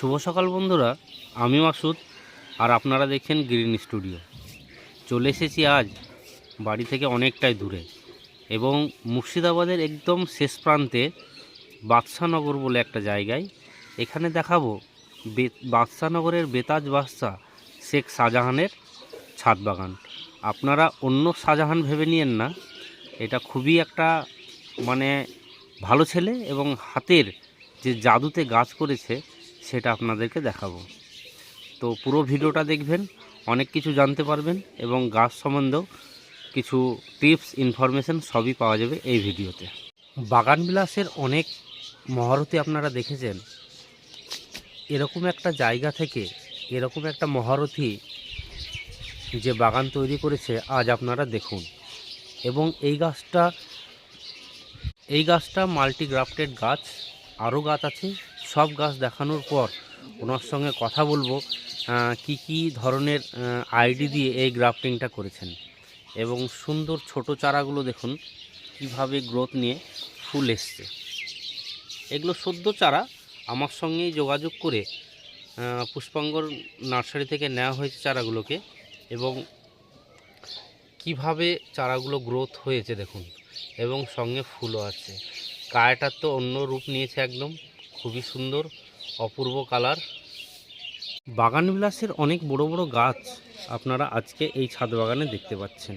শুভ সকাল বন্ধুরা, আমি মাসুদ আর আপনারা দেখছেন গ্রিন স্টুডিও। চলে এসেছি আজ বাড়ি থেকে অনেকটাই দূরে এবং মুর্শিদাবাদের একদম শেষ প্রান্তে বাদশানগর বলে একটা জায়গায়। এখানে দেখাবো বে- বাদশানগরের বেতাজ বাদশা শেখ শাহজাহানের ছাদ বাগান। আপনারা অন্য শাহজাহান ভেবে নিয়েন না, এটা খুবই একটা মানে ভালো ছেলে এবং হাতের যে জাদুতে গাছ করেছে সেটা আপনাদেরকে দেখাবো। তো পুরো ভিডিওটা দেখবেন, অনেক কিছু জানতে পারবেন এবং গাছ সম্বন্ধেও কিছু টিপস, ইনফরমেশন সবই পাওয়া যাবে এই ভিডিওতে। বাগান বিলাসের অনেক মহারথী আপনারা দেখেছেন। এরকম একটা জায়গা থেকে এরকম একটা মহারথী যে বাগান তৈরি করেছে, আজ আপনারা দেখুন। এবং এই গাছটা এই গাছটা মাল্টি গ্রাফটেড গাছ, আরও গাছ আছে। সব গাছ দেখানোর পর ওনার সঙ্গে কথা বলব কি কি ধরনের আইডি দিয়ে এই গ্রাফটিংটা করেছেন। এবং সুন্দর ছোট চারাগুলো দেখুন, কীভাবে গ্রোথ নিয়ে ফুল এসছে। এগুলো সদ্য চারা, আমার সঙ্গেই যোগাযোগ করে পুষ্পাঙ্গর নার্সারি থেকে নেওয়া হয়েছে চারাগুলোকে, এবং কীভাবে চারাগুলো গ্রোথ হয়েছে দেখুন, এবং সঙ্গে ফুলও আছে। কায়াটার তো অন্য রূপ নিয়েছে একদম। খুবই সুন্দর, অপূর্ব কালার। বাগান বিলাসের অনেক বড় বড় গাছ আপনারা আজকে এই ছাদ বাগানে দেখতে পাচ্ছেন।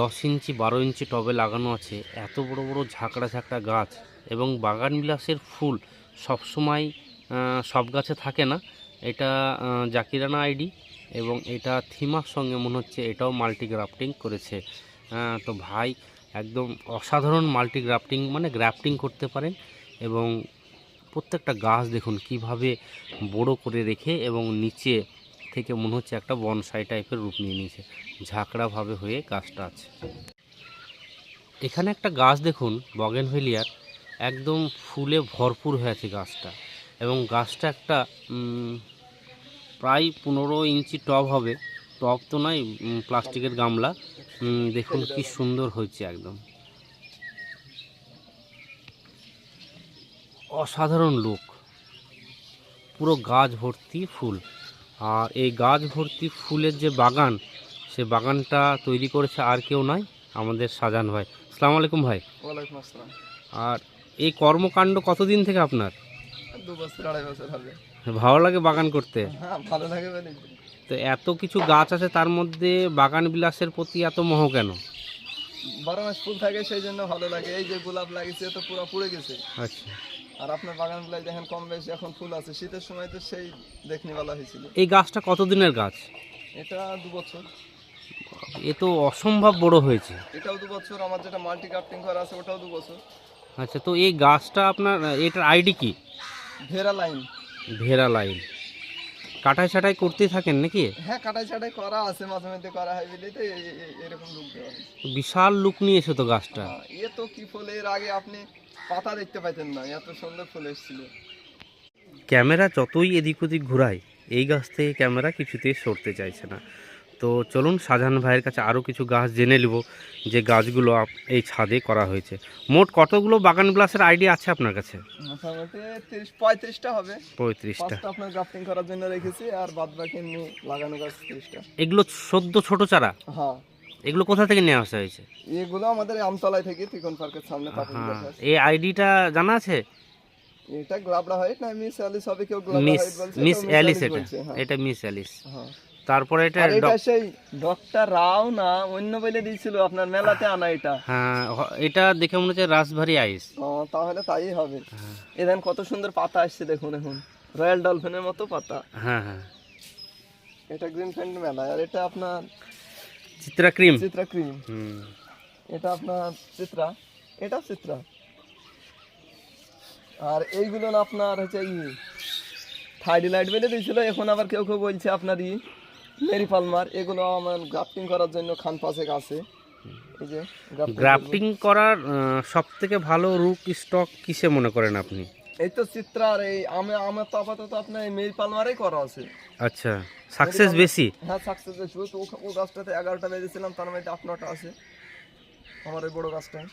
দশ ইঞ্চি, বারো ইঞ্চি টবে লাগানো আছে, এত বড় বড় ঝাঁকড়া ঝাঁকড়া গাছ এবং বাগান বিলাসের ফুল সবসময় সব গাছে থাকে না। এটা জাকিরানা আইডি এবং এটা থিমার সঙ্গে মনে হচ্ছে এটাও মাল্টি গ্রাফটিং করেছে তো ভাই, একদম অসাধারণ মাল্টি গ্রাফটিং মানে গ্রাফটিং করতে পারেন এবং প্রত্যেকটা গাছ দেখুন কীভাবে বড় করে রেখে এবং নিচে থেকে মনে হচ্ছে একটা বনসাই টাইপের রূপ নিয়ে নিয়েছে। ঝাঁকড়াভাবে হয়ে গাছটা আছে। এখানে একটা গাছ দেখুন বগেন বগেনভেলিয়ার, একদম ফুলে ভরপুর হয়ে আছে গাছটা এবং গাছটা একটা প্রায় পনেরো ইঞ্চি টব হবে। টব তো নয় প্লাস্টিকের গামলা। দেখুন কি সুন্দর হয়েছে একদম। অসাধারণ লুক। পুরো গাছ ভর্তি ফুল। আর এই গাছ ভর্তি ফুলের যে বাগান সে বাগানটা তৈরি করেছে আর কেউ নয় আমাদের সাজান ভাই। আসসালামু আলাইকুম ভাই। ওয়ালাইকুম আসসালাম। আর এই কর্মকাণ্ড কতদিন থেকে আপনার? দু বছর আড়াই বছর হবে। ভালো লাগে বাগান করতে? হ্যাঁ ভালো লাগে তো এত কিছু গাছ আছে তার মধ্যে বাগান বিলাসের প্রতি এত মোহ কেন? বারো মাস ফুল থাকে সেই জন্য ভালো লাগে। এই যে গোলাপ লাগিয়েছে তো পুরো পুড়ে গেছে। আচ্ছা। আর আপনার বাগান গুলাই দেখেন কম বেশি এখন ফুল আছে। শীতের সময় তো সেই দেখনি বলা হয়েছিল। এই গাছটা কতদিনের গাছ? এটা দু বছর। এ তো অসম্ভব বড় হয়েছে। এটাও দু বছর আমার যেটা মাল্টি ক্রাফটিং করা আছে ওটাও দু বছর। আচ্ছা তো এই গাছটা আপনার এটার আইডি কি? Vera line. Vera line. কাটাই ছাটাই করতেই থাকেন নাকি? হ্যাঁ কাটাই ছাটাই করা আছে মাঝে মধ্যে করা হয় বলেই তো এরকম লুক দেওয়া বিশাল লুক নিয়েছে তো গাছটা। এ তো কি ফুল এর আগে আপনি পাতা দেখতে পাইতেন না এত সুন্দর ফুল এসেছিল। ক্যামেরা যতই এদিক ওদিক ঘুরায় এই গাছ থেকে ক্যামেরা কিছুতেই সরতে চাইছে না। তো চলুন শাহজাহান ভাইয়ের কাছে আরও কিছু গাছ জেনে নেব যে গাছগুলো এই ছাদে করা হয়েছে। মোট কতগুলো বাগান গ্লাসের আইডিয়া আছে আপনার কাছে? মোটামুটি তিরিশ পঁয়ত্রিশটা হবে। পঁয়ত্রিশটা। আপনার গ্রাফটিং করার জন্য রেখেছি আর বাদ বাকি লাগানো গাছ তিরিশটা। এগুলো সদ্য ছোট চারা? হ্যাঁ। এগুলো কোথা থেকে নেওয়া আসা হয়েছে? এগুলো আমাদের আমতলায় থেকে তিকন পার্কের সামনে হ্যাঁ আছে। এই আইডিটা জানা আছে? এটা গ্লাবড়া হাইট না মিস অ্যালিস হবে কেউ গ্লাবড়া মিস মিস অ্যালিস এটা। হ্যাঁ। এটা মিস অ্যালিস হ্যাঁ। তারপরে এটা এটা সেই ডক্টর রাও না অন্য বলে দিয়েছিল আপনার মেলাতে আনা এটা। হ্যাঁ এটা দেখে মনে হচ্ছে রাসভারি আইস ও, তাহলে তাই হবে। হ্যাঁ। এ দেখেন কত সুন্দর পাতা আসছে দেখুন এখন রয়্যাল ডলফিনের মতো পাতা। হ্যাঁ হ্যাঁ। এটা গ্রিন ফ্রেন্ড মেলা আর এটা আপনার চিত্রা ক্রিম। চিত্রা ক্রিম। এটা আপনার চিত্রা। এটা চিত্রা। আর এইগুলো না আপনার হচ্ছে ই থার্ডি লাইট বেলে দিয়েছিল এখন আবার কেউ কেউ বলছে আপনার ই মেরি পালমার এগুলো আমার গ্রাফটিং করার জন্য খান পাশে আছে। এই যে গ্রাফটিং করার সব থেকে ভালো রুক স্টক কিসে মনে করেন আপনি। এই তো চিত্রা এই আমি আমার তো আপাতত আপনার এই পালমারেই করা আছে। আচ্ছা সাকসেস বেশি? হ্যাঁ সাকসেস বেশি। তো ও- গাছটাতে এগারোটা বেজেছিলাম তার মধ্যে আপনারটা আছে। আমার ওই বড় গাছটায়।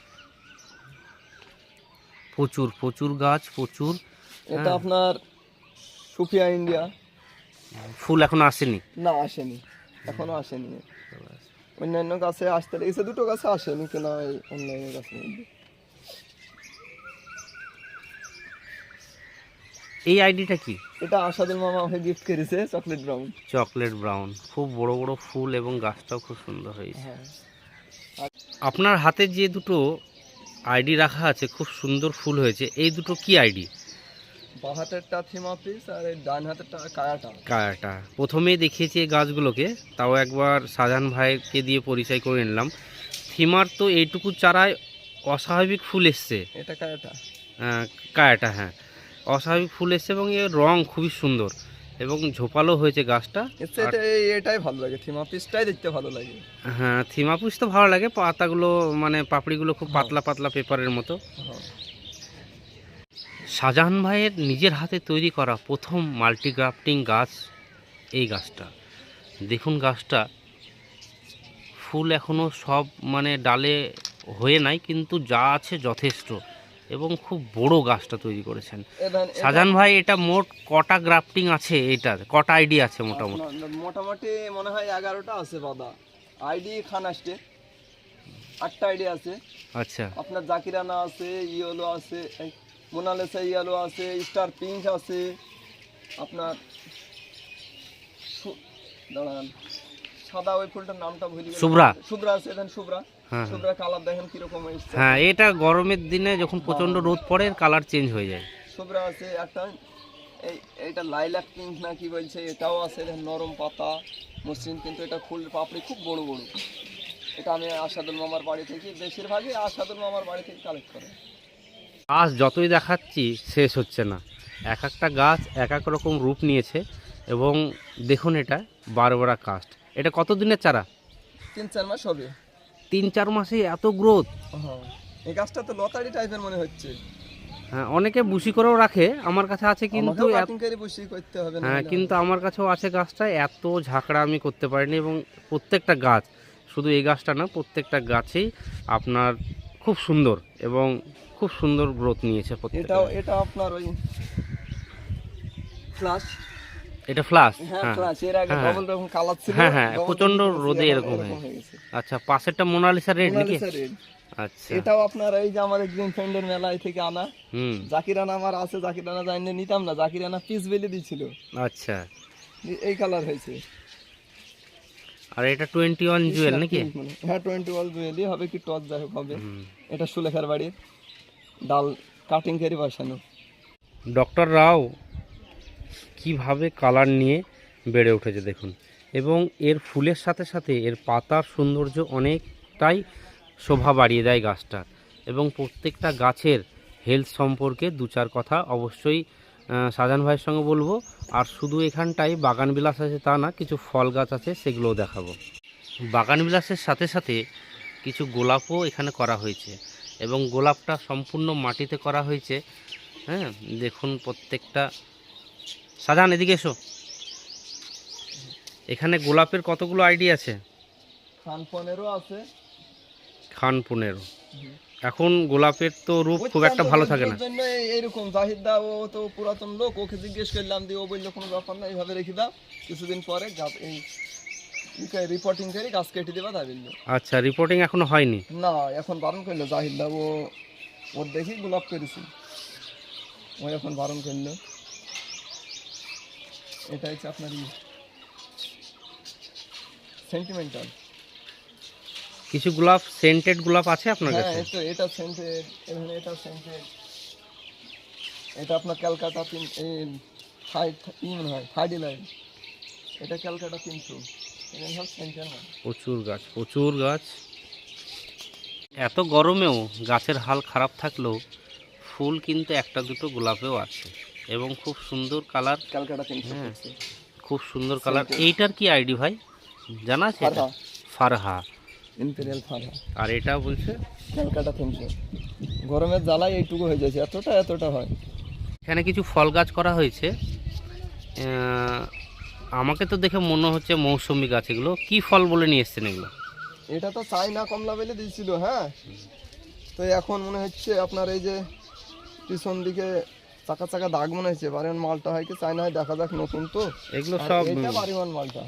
প্রচুর প্রচুর গাছ প্রচুর এটা আপনার সুফিয়া ইন্ডিয়া। ফুল এখনও আসেনি? না আসেনি। এখনও আসেনি। অন্যান্য গাছে আসতে লেগেছে দুটো গাছে আসেনি কেনা এই অন্যান্য গাছে। এই আইডিটা কি? এটা আসাদুল মামা আমাকে গিফট করেছে চকলেট ব্রাউন চকলেট ব্রাউন খুব বড় বড় ফুল এবং গাছটাও খুব সুন্দর হয়েছে। হ্যাঁ। আপনার হাতে যে দুটো আইডি রাখা আছে খুব সুন্দর ফুল হয়েছে। এই দুটো কি আইডি বাঁ হাতেরটা আর ডান হাতেরটা কায়াটা। কায়াটা। প্রথমেই দেখিয়েছি এই গাছগুলোকে তাও একবার সাজান ভাইকে দিয়ে পরিচয় করে নিলাম। থিমার তো এইটুকু চারায় অস্বাভাবিক ফুল এসছে। এটা কায়াটা। আহ, কায়াটা হ্যাঁ। অস্বাভাবিক ফুল এসছে এবং এর রং খুবই সুন্দর এবং ঝোপালো হয়েছে গাছটা। এটাই ভালো লাগে থিমা পিসটাই দেখতে ভালো লাগে। হ্যাঁ থিমাপুষ তো ভালো লাগে পাতাগুলো মানে পাপড়িগুলো খুব পাতলা পাতলা পেপারের মতো। হ্যাঁ। শাহজাহান ভাইয়ের নিজের হাতে তৈরি করা প্রথম মাল্টিগ্রাফটিং গাছ এই গাছটা। দেখুন গাছটা ফুল এখনও সব মানে ডালে হয়ে নাই কিন্তু যা আছে যথেষ্ট। এবং খুব বড় গাছটা তৈরি করেছেন। শাহজাহান ভাই এটা মোট কটা গ্রাফটিং আছে? এটার কটা আইডি আছে মোটামুটি? মোটামুটি মনে হয় এগারোটা আছে বাদা আইডি খান আসছে। আটটা আইডি আছে। আচ্ছা। আপনার জাকিরানা আছে ইয়েলো আছে মোনালেসা ইয়েলো আছে স্টার পিঙ্ক আছে আপনার দাঁড়ান। সাদা ওই ফুলটার নামটা ভুলে। শুভ্রা। শুভ্রা আছে এখানে শুভ্রা হ্যাঁ শুভ্রা কালার দেখেন কীরকম হ্যাঁ এটা গরমের দিনে যখন প্রচণ্ড রোদ পড়ে কালার চেঞ্জ হয়ে যায়। শুভ্রা আছে একটা এই এইটা লাইলাক পিঙ্ক না কি বলছে এটাও আছে নরম পাতা মসৃণ কিন্তু এটা ফুল পাপড়ি খুব বড় বড়। এটা আমি আসাদুল মামার বাড়ি থেকে বেশিরভাগই আসাদুল মামার বাড়ি থেকে কালেক্ট করে। গাছ যতই দেখাচ্ছি শেষ হচ্ছে না। এক একটা গাছ এক এক রকম রূপ নিয়েছে এবং দেখুন এটা বারোবরা কাস্ট এটা কত দিনের চারা? তিন চার মাস হবে। তিন চার মাসে এত গ্রোথ এই গাছটা তো লতারি টাইপের মনে হচ্ছে। হ্যাঁ অনেকে বুসি করেও রাখে আমার কাছে আছে কিন্তু হ্যাঁ কিন্তু আমার কাছেও আছে গাছটা এত ঝাঁকড়া আমি করতে পারিনি এবং প্রত্যেকটা গাছ শুধু এই গাছটা না প্রত্যেকটা গাছেই আপনার খুব সুন্দর এবং খুব সুন্দর গ্রোথ নিয়েছে প্রত্যেকটা। এটা আপনার ওই ফ্লাশ এটা ফ্লাস হ্যাঁ হ্যাঁ। ফ্লাশ এর আগে হ্যাঁ। ডবল রকম কালার ছিল হ্যাঁ, হ্যাঁ, প্রচণ্ড রকম রোদে এরকম হয়ে হয়ে গেছে। আচ্ছা পাশেরটা মোনালিসা রেড নাকি? আচ্ছা। এটাও আপনার এই যে আমাদের গ্রিন ফ্রেন্ডের মেলায় থেকে আনা। হুম। জাকিরানা আমার আছে জাকিরানা জানিয়ে নিতাম না জাকিরানা পিস বেলে দিছিল আচ্ছা। এই- কালার হয়েছে। আর এটা টোয়েন্টি ওয়ান জুয়েল নাকি? মানে, হ্যাঁ টোয়েন্টি ওয়াল জুয়েলি হবে কি টস যাই হোক হবে। এটা সুলেখার বাড়ির। ডাল কাটিং করে বসানো। ডক্টর রাও কীভাবে কালার নিয়ে বেড়ে উঠেছে দেখুন। এবং এর ফুলের সাথে সাথে এর পাতার সৌন্দর্য অনেকটাই শোভা বাড়িয়ে দেয় গাছটা। এবং প্রত্যেকটা গাছের হেলথ সম্পর্কে দু চার কথা অবশ্যই সাজান ভাইয়ের সঙ্গে বলব। আর শুধু এখানটায় বাগান বিলাস আছে তা না, কিছু ফল গাছ আছে সেগুলোও দেখাবো। বাগান বিলাসের সাথে সাথে কিছু গোলাপও এখানে করা হয়েছে। এবং গোলাপটা সম্পূর্ণ মাটিতে করা হয়েছে। হ্যাঁ দেখুন প্রত্যেকটা সাজান এদিকে এসো। এখানে গোলাপের কতগুলো আইডি আছে? খান পনেরো আছে। খান পনেরো। এখন গোলাপের তো রূপ খুব একটা ভালো থাকে না। এইরকম জাহিদ দা ও তো পুরাতন লোক ওকে জিজ্ঞেস করলাম দিয়ে ও বলল কোনো ব্যাপার না এইভাবে রেখে দাও। কিছুদিন পরে এই রিপোর্টিং করে গাছ কেটে দেবা তা বলল। আচ্ছা রিপোর্টিং এখনও হয়নি? না এখন বারণ করল জাহিদ দা ও ওর দেখি গোলাপ করেছি ও এখন বারণ করল। এটা হচ্ছে আপনার সেন্টিমেন্টাল কিছু গোলাপ সেন্টেড গোলাপ আছে আপনার হ্যাঁ কাছে? এই তো এটা সেন্টেড এখানে এটা সেন্টেড এটা আপনার ক্যালকাটা তিন এই ফাইভ ই মনে হয় থার্ডি লাইন। এটা ক্যালকাটা তিনশো। এখানে সব সেন্টেড প্রচুর গাছ প্রচুর গাছ। এত গরমেও গাছের হাল খারাপ থাকলেও ফুল কিন্তু একটা দুটো গোলাপেও আছে। এবং খুব সুন্দর কালার। ক্যালকাটা হ্যাঁ। খুব সুন্দর কালার. এইটার কি আইডি ভাই? জানা আছে এটা? ফারহা। ইম্পেরিয়াল ফারহা। আর এটা বলছে? ক্যালকাটা তিনশো গরমের জ্বালায় এইটুকু হয়ে যাচ্ছে। এতটা এতটা হয়। এখানে কিছু ফল গাছ করা হয়েছে। আহ, আমাকে তো দেখে মনে হচ্ছে মৌসুমি গাছ এগুলো। কি ফল বলে নিয়ে এসছেন এগুলো? এটা তো চাই না কমলা বেলে দিয়েছিল হ্যাঁ? তো এখন মনে হচ্ছে আপনার এই যে পিছন দিকে চাকা চাকা দাগ মনে হচ্ছে বাড়িমান মালটা হয় কি চাই না হয় দেখা যাক নতুন তো। এগুলো সব এটা বাড়িমান মালটা।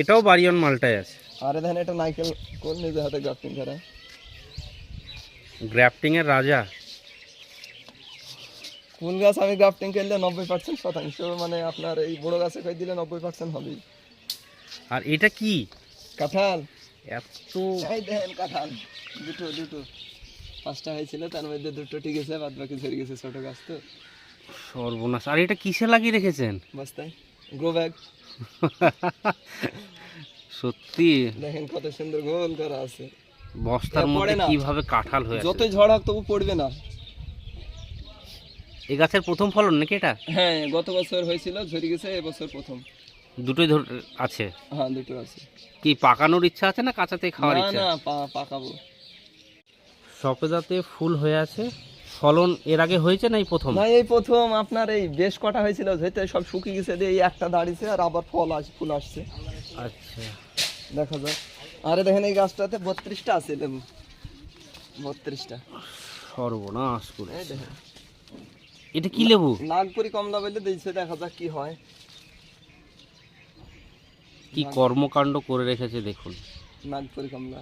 এটাও বাড়িয়ন মালটাই আছে। আর দেখেন এটা নাইকেল কোন নিজে হাতে গ্রাফটিং করা? গ্রাফটিং এর রাজা। কুল গাছ আমি গ্রাফটিং করলে নব্বই পার্সেন্ট শতাংশ? মানে আপনার এই বড় গাছে কই দিলে নব্বই পার্সেন্ট হবেই আর এটা কি? কাঁঠাল। এত এই দেখেন কাঁঠাল। দুটো দুটো। পাঁচটা হয়েছিল তার মধ্যে দুটো ঠিক আছে বাদ বাকি ঝরে গেছে ছোট গাছ তো। সর্বনাশ। আর এটা কিসে লাগিয়ে রেখেছেন? বস্তায়। Grow bag. সত্যি? দেখেন কত সুন্দর গোল করা আছে। বস্তার মধ্যে কীভাবে কাঁঠাল হয়ে যতই ঝড় হোক তবু পড়বে না। এই গাছের প্রথম ফলন নাকি এটা? হ্যাঁ গত বছর হয়েছিল ঝরে গেছে এবছর প্রথম। দুটোই ধর আছে? হ্যাঁ দুটো আছে। কি পাকানোর ইচ্ছা আছে না কাঁচাতে খাওয়ার ইচ্ছা? না পা- পাকাবো। সপেদাতে ফুল হয়ে আছে। ফলন এর আগে হয়েছে না এই প্রথম? না এই প্রথম আপনার এই বেশ কটা হয়েছিল যেতে সব শুকিয়ে গেছে দিয়ে এই একটা দাঁড়িয়েছে আর আবার ফল আস ফুল আসছে। আচ্ছা। দেখা যাক। আরে দেখেন এই গাছটাতে বত্রিশটা আছে লেবু। বত্রিশটা। সর্বনাশ করে এটা কি লেবু? নাগপুরি কমলা বলে দিয়েছে দেখা যাক কি হয়। কি কর্মকাণ্ড করে রেখেছে দেখুন। নাগপুরি কমলা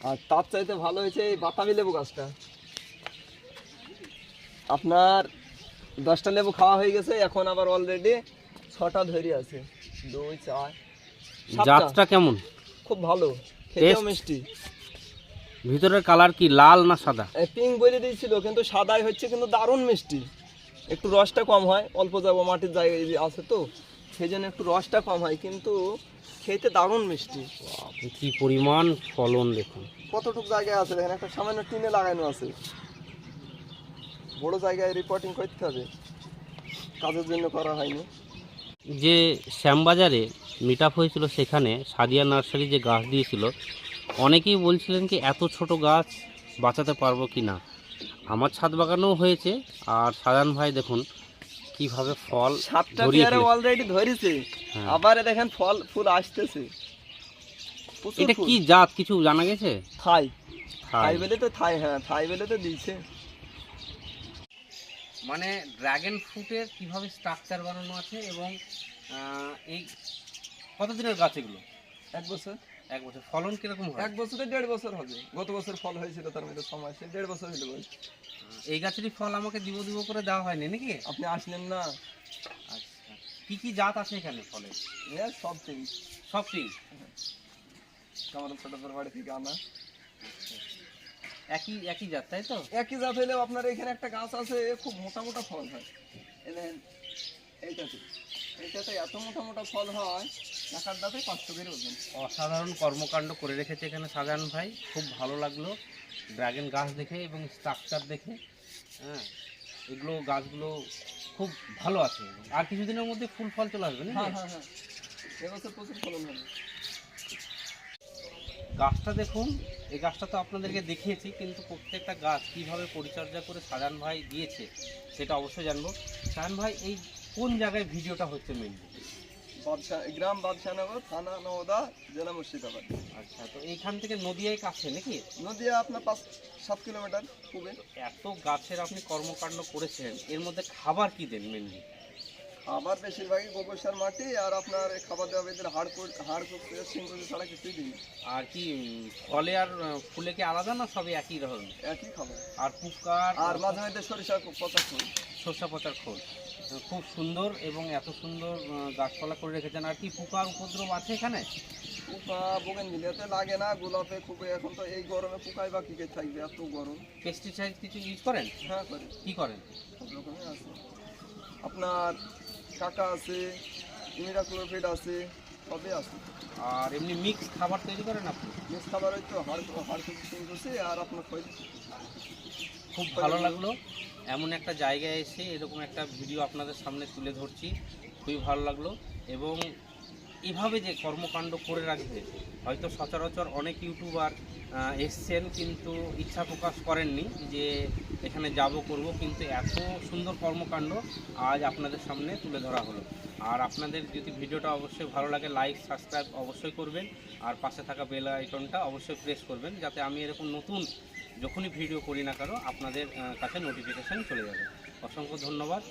আর তার চাইতে ভালো হয়েছে এই বাতাবি লেবু গাছটা। আপনার দশটা লেবু খাওয়া হয়ে গেছে এখন আবার অলরেডি ছটা ধরে আছে। দুই চার জাতটা কেমন? খুব ভালো খেতেও মিষ্টি। ভিতরের কালার কি লাল না সাদা? পিঙ্ক বলে দিয়েছিল কিন্তু সাদাই হচ্ছে কিন্তু দারুণ মিষ্টি। একটু রসটা কম হয় অল্প যাব মাটির জায়গায় আছে তো। সেই জন্য একটু রসটা কম হয় কিন্তু খেতে দারুণ মিষ্টি। কি পরিমাণ ফলন দেখুন। কতটুক জায়গায় আছে দেখেন একটা সামান্য টিনে লাগানো আছে। বড় জায়গায় রিপোর্টিং করতে হবে। কাজের জন্য করা হয়নি। যে শ্যামবাজারে মিট আপ হয়েছিল সেখানে সাদিয়া নার্সারি যে গাছ দিয়েছিল অনেকেই বলছিলেন কি এত ছোট গাছ বাঁচাতে পারব কি না। আমার ছাদ বাগানেও হয়েছে আর সাজান ভাই দেখুন কীভাবে ফল সাতটা পেয়ারে অলরেডি ধরেছে। হ্যাঁ। আবার দেখেন ফল ফুল আসতেছে। এটা কি জাত? কিছু জানা গেছে? থাই। থাই। বলে তো থাই হ্যাঁ থাই বলে তো দিয়েছে। মানে ড্রাগন ফ্রুটের কীভাবে স্ট্রাকচার বানানো আছে এবং আহ, এই কতদিনের গাছ এগুলো? এক বছর। এক বছর ফলন কীরকম হয়? এক বছরে দেড় বছর হবে। গত বছর ফল হয়েছিল তার মধ্যে সময় সে দেড় বছর হলো বল এই গাছেরই ফল আমাকে দিব দিব করে দেওয়া হয়নি নাকি? আপনি আসলেন না। আচ্ছা কি কি জাত আছে এখানে ফলের এ সব চিনি সব তিন? আমার ছোটদের বাড়ি থেকে আনা। একই একই জাত তাই তো? একই জাত হইলেও আপনার এখানে একটা গাছ আছে খুব মোটা মোটা ফল হয়। এইটাতে। এইটাতে এত মোটা মোটা ফল হয় একার দাঁতে পাঁচশো করে ওজন অসাধারণ কর্মকাণ্ড করে রেখেছে এখানে সাজান ভাই। খুব ভালো লাগল ড্রাগন গাছ দেখে এবং স্ট্রাকচার দেখে। হ্যাঁ এগুলো গাছগুলো খুব ভালো আছে। আর কিছুদিনের মধ্যে ফুল ফল চলে আসবে হ্যাঁ না হ্যাঁ হ্যাঁ। এবছর প্রচুর ফলন হবে। গাছটা দেখুন এই গাছটা তো আপনাদেরকে দেখিয়েছি কিন্তু প্রত্যেকটা গাছ কীভাবে পরিচর্যা করে সাজান ভাই দিয়েছে সেটা অবশ্যই জানব। সাজান ভাই এই কোন জায়গায় ভিডিওটা হচ্ছে মেনলি বাদশাহ গ্রাম বাদশাহনগর থানা নওদা জেলা মুর্শিদাবাদ। আচ্ছা তো এইখান থেকে নদিয়ায় কাছে নাকি? নদিয়া আপনার পাঁচ সাত কিলোমিটার খুবই এত গাছের আপনি কর্মকাণ্ড করেছেন এর মধ্যে খাবার কি দেন মেনলি আবার বেশিরভাগই গোবর সার মাটি আর আপনার খাবার দেওয়া বেদের হাড় হাড় সিংকুচি ছাড়া কিছুই দিই আর কি ফলে আর ফুলে কি আলাদা না সবই একই রকম একই খাবার। আর পুকার আর মাঝে মাঝে সরিষা পচা ফুল শসা পাতার খোল। খুব সুন্দর এবং এত সুন্দর গাছপালা করে রেখেছেন। আর কি পোকার উপদ্রব আছে এখানে? পোকা বোগেন মিলিয়াতে লাগে না গোলাপে খুবই এখন তো এই গরমে পোকাই বা কি কে থাকবে এত গরম। পেস্টিসাইড কিছু ইউজ করেন? হ্যাঁ করে। কি করেন? সব রকমই আছে। আপনার কাকা আছে ইমিরাক্লোরফিড আছে সবই আছে। আর এমনি মিক্স খাবার তৈরি করেন আপনি? মিক্স খাবার ওই তো হাড় হাড় কুচি আর আপনার খুব ভালো লাগল। এমন একটা জায়গায় এসে এরকম একটা ভিডিও আপনাদের সামনে তুলে ধরছি। খুবই ভালো লাগল এবং এভাবে যে কর্মকাণ্ড করে রাখবে, হয়তো সচরাচর অনেক ইউটিউবার এসছেন কিন্তু ইচ্ছা প্রকাশ করেননি যে এখানে যাব করব, কিন্তু এত সুন্দর কর্মকাণ্ড আজ আপনাদের সামনে তুলে ধরা হলো। আর আপনাদের যদি ভিডিওটা অবশ্যই ভালো লাগে, লাইক, সাবস্ক্রাইব অবশ্যই করবেন, আর পাশে থাকা বেল আইকনটা অবশ্যই প্রেস করবেন, যাতে আমি এরকম নতুন যখনই ভিডিও করি না কারও আপনাদের কাছে নোটিফিকেশান চলে যাবে। অসংখ্য ধন্যবাদ।